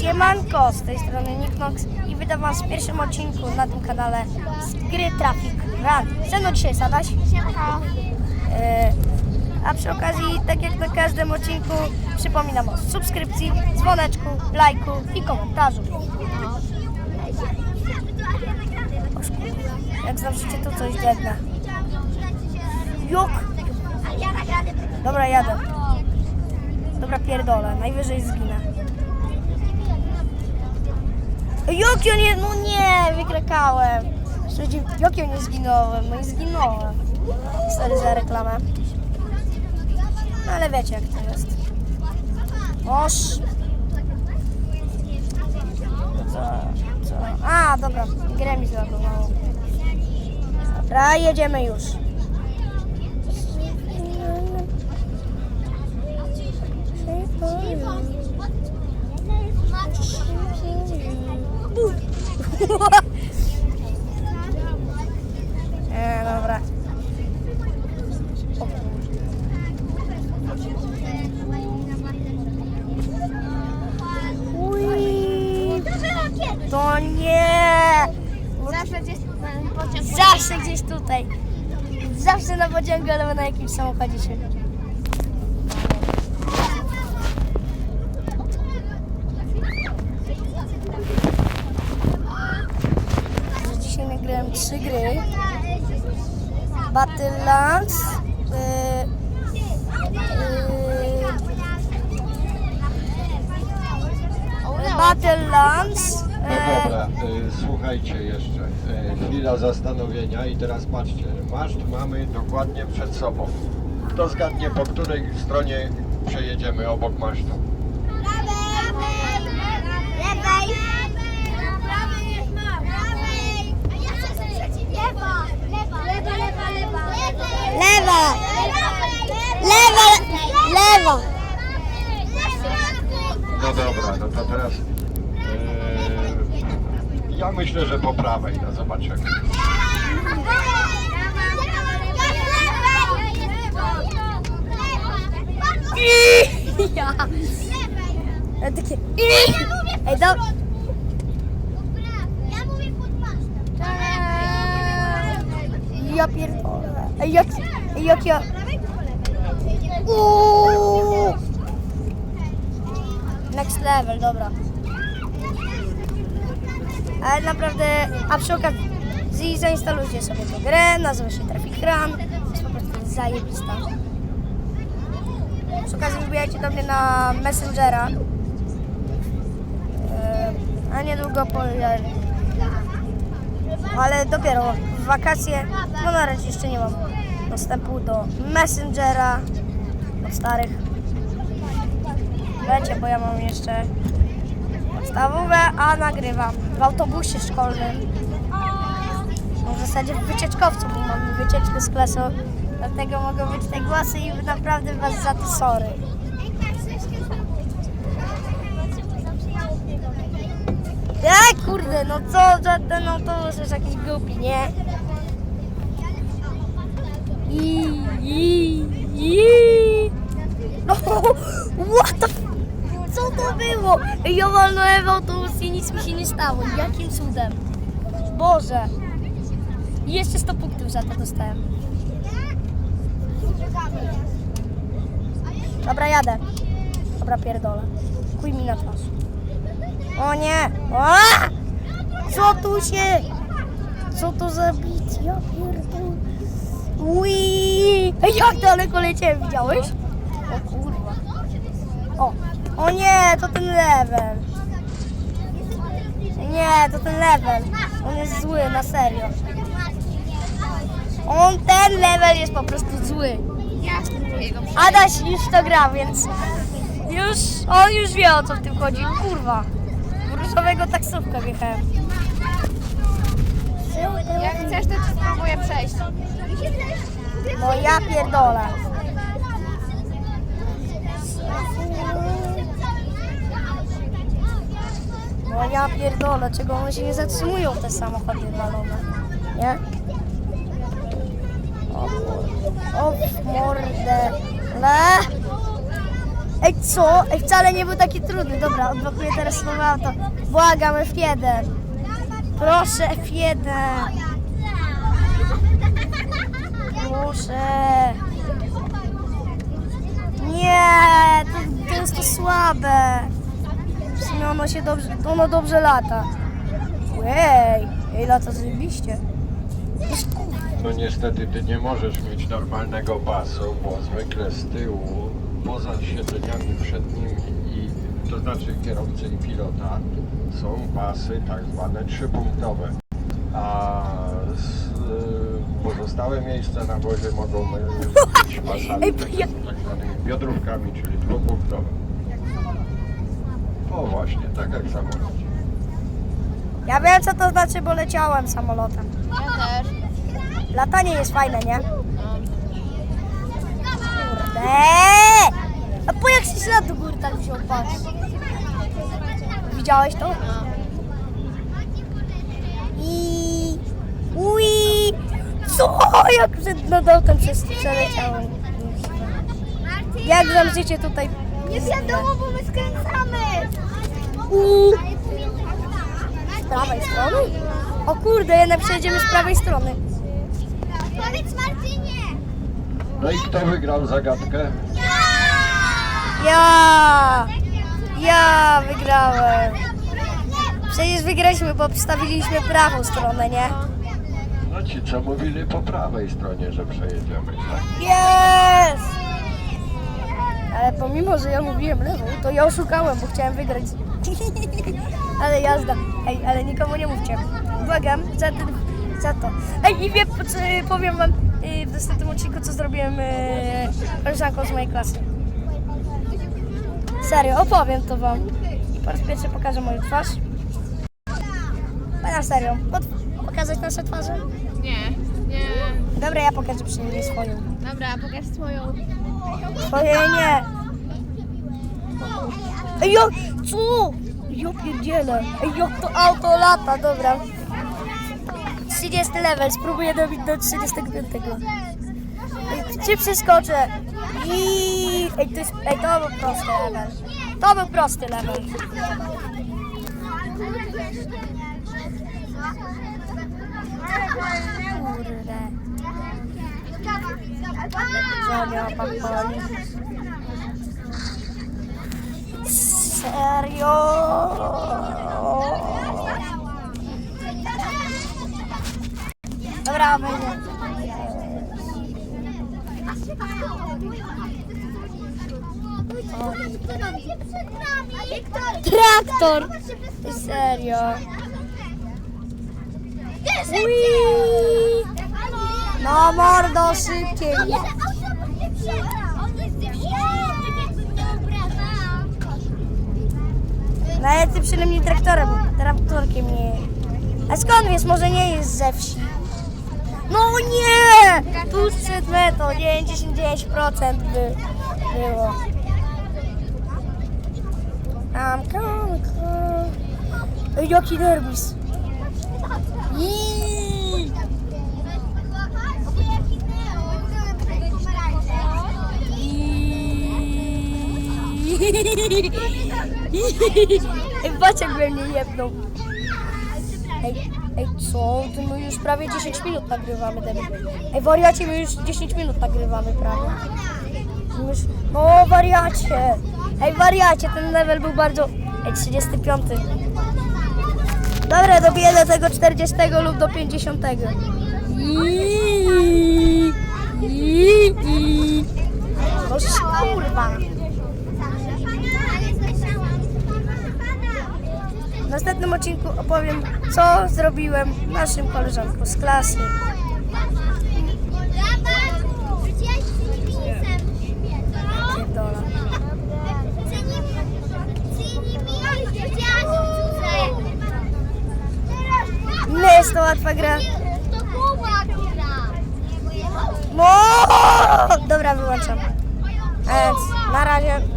Siemanko, z tej strony Nicknox i witam was w pierwszym odcinku na tym kanale z gry Traffic Run. Ze mną dzisiaj jest Adaś. E, a przy okazji, tak jak na każdym odcinku, przypominam o subskrypcji, dzwoneczku, lajku i komentarzu. Jak zobaczycie, tu coś biegnę. Juk! Dobra, jadę. Dobra, pierdolę, najwyżej zginę. Jak ja nie, no nie, wykrakałem. Ja nie zginąłem, no i zginąłem. Sorry za reklamę. No ale wiecie jak to jest. Oż. Co, co? A, dobra, grę mi zlagowało. Dobra, jedziemy już. E, dobra. Uj, to nie! Zawsze gdzieś ten pociąg. Zawsze gdzieś tutaj. Zawsze na pociągu, ale na jakimś samochodzie się. Dzisiaj nagrałem trzy gry. Battlelands. Yy, yy, Battlelands. No dobra, y, słuchajcie jeszcze. Y, chwila zastanowienia i teraz patrzcie. Maszt mamy dokładnie przed sobą. Kto zgadnie, po której stronie przejedziemy obok masztu? Lewa. Na środku. No dobra, no to teraz. Ja myślę, że po prawej, no zobaczymy. Ja. Ja takie. Ej, do... Ja pierdolę. Ej, jak, ej, jak ja... Uuu. Next level, dobra. Ale naprawdę, a przy okazji zainstalujcie sobie tę grę, nazywa się Traffic Run. Jest po prostu zajebista. Przy okazji wbijajcie do mnie na Messengera. E, A niedługo pojawi. Ale dopiero w wakacje, no na razie jeszcze nie mam dostępu do Messengera od starych. Wiecie, bo ja mam jeszcze podstawówę, a nagrywam w autobusie szkolnym. No w zasadzie w wycieczkowcu, bo mam wycieczkę z klasą, dlatego mogą być te głosy i naprawdę was za to sorry. Ja kurde, no co, ten autobus jest jakiś głupi, nie? I, i, i. No, what the Ej, Ja walnąłem w autobus i nic mi się nie stało. Jakim cudem? Boże. I jeszcze 100 punktów za to dostałem. Dobra, jadę. Dobra, pierdolę. Kuj mi na twarz. O nie! O! Co tu się... Co to za bit? Ja pierdolę. Ui! Jak daleko leciałem, widziałeś? O kurwa. O! O nie, to ten level. Nie, to ten level. On jest zły, na serio. On, ten level jest po prostu zły. Adaś już to gra, więc już, on już wie o co w tym chodzi. Kurwa. W różowego taksówkę wjechałem. Jak chcesz, to ci spróbuję przejść. No ja pierdolę. No ja pierdolę, czego one się nie zatrzymują te samochody walone. Nie? O, o mordę. Le. Ej, co? Ej, wcale nie był taki trudny. Dobra, odblokuję teraz nowe auto. Błagam, F1. Proszę, F1. Proszę. Nie, to, to jest to słabe. Ono się dobrze, ono dobrze lata. Ej, ej, lata zajebiście. No niestety ty nie możesz mieć normalnego pasu, bo zwykle z tyłu, poza siedzeniami przednimi i to znaczy kierowcy i pilota, są pasy tak zwane trzypunktowe. A z, y, pozostałe miejsca na wozie mogą być pasami Ej, bo ja- tak zwanymi biodrówkami, czyli dwupunktowe. O właśnie, tak jak samolot. Ja wiem co to znaczy, bo leciałem samolotem. Ja też. Latanie jest fajne, nie? Kurde! A po jak się ślad do góry tak wziął, patrz. Widziałeś to? I... Ui! Co? Jak przed lodotem przez przeleciałem. Jak wam życie tutaj? Nie wiadomo, bo my skręcamy. U... Z prawej strony? O kurde, jednak przejdziemy z prawej strony. Powiedz Martynie. No i kto wygrał zagadkę? Ja! Ja wygrałem. Przecież wygraliśmy, bo wstawiliśmy prawą stronę, nie? No ci co mówili po prawej stronie, że przejedziemy, tak? Jest! Ale pomimo, że ja mówiłem lewą, to ja oszukałem, bo chciałem wygrać. ale jazda. Ej, ale nikomu nie mówcie. Błagam, za, ten, za to. Ej, i wiem, co, powiem wam y, w następnym odcinku, co zrobiłem y, koleżanką z mojej klasy. Serio, opowiem to wam. I po raz pierwszy pokażę moją twarz. Na serio, pod, pokazać nasze twarze? Nie, nie. Dobra, ja pokażę przynajmniej swoją. Dobra, pokaż swoją. Twoje nie. Ej, jak, co? Ja pierdzielę. Ej, jak to auto lata, dobra. 30 level, spróbuję dobić do 35. Ej, Czy przeskoczę? I... Ej, to, jest, ej, to był prosty level. To był prosty level. Kurde. Serio, pan poli. Serio? Dobra, będzie. Traktor! Serio? Ui. No mordo, szybciej. No ale ty przynajmniej traktorem, traktorkiem nie. A skąd wiesz, może nie jest ze wsi? No nie! Tuż przed metą, 99% by było. Come. Ej, Jaki derbis. Iii. Ej, jak we mnie jebną. Ej, ej, co? To my już prawie 10 minut nagrywamy, Debbie. Ej, wariacie, my już 10 minut nagrywamy prawie. Już... No, wariacie. Ej, wariacie, ten level był bardzo... Ej, 35. Dobra, dobiję do tego 40 lub do 50. Iii, iii. No kurwa. W następnym co zrobiłem naszym koleżankom z klasy. Nie jest to łatwa gra. Dobra, wyłączam. Więc na razie.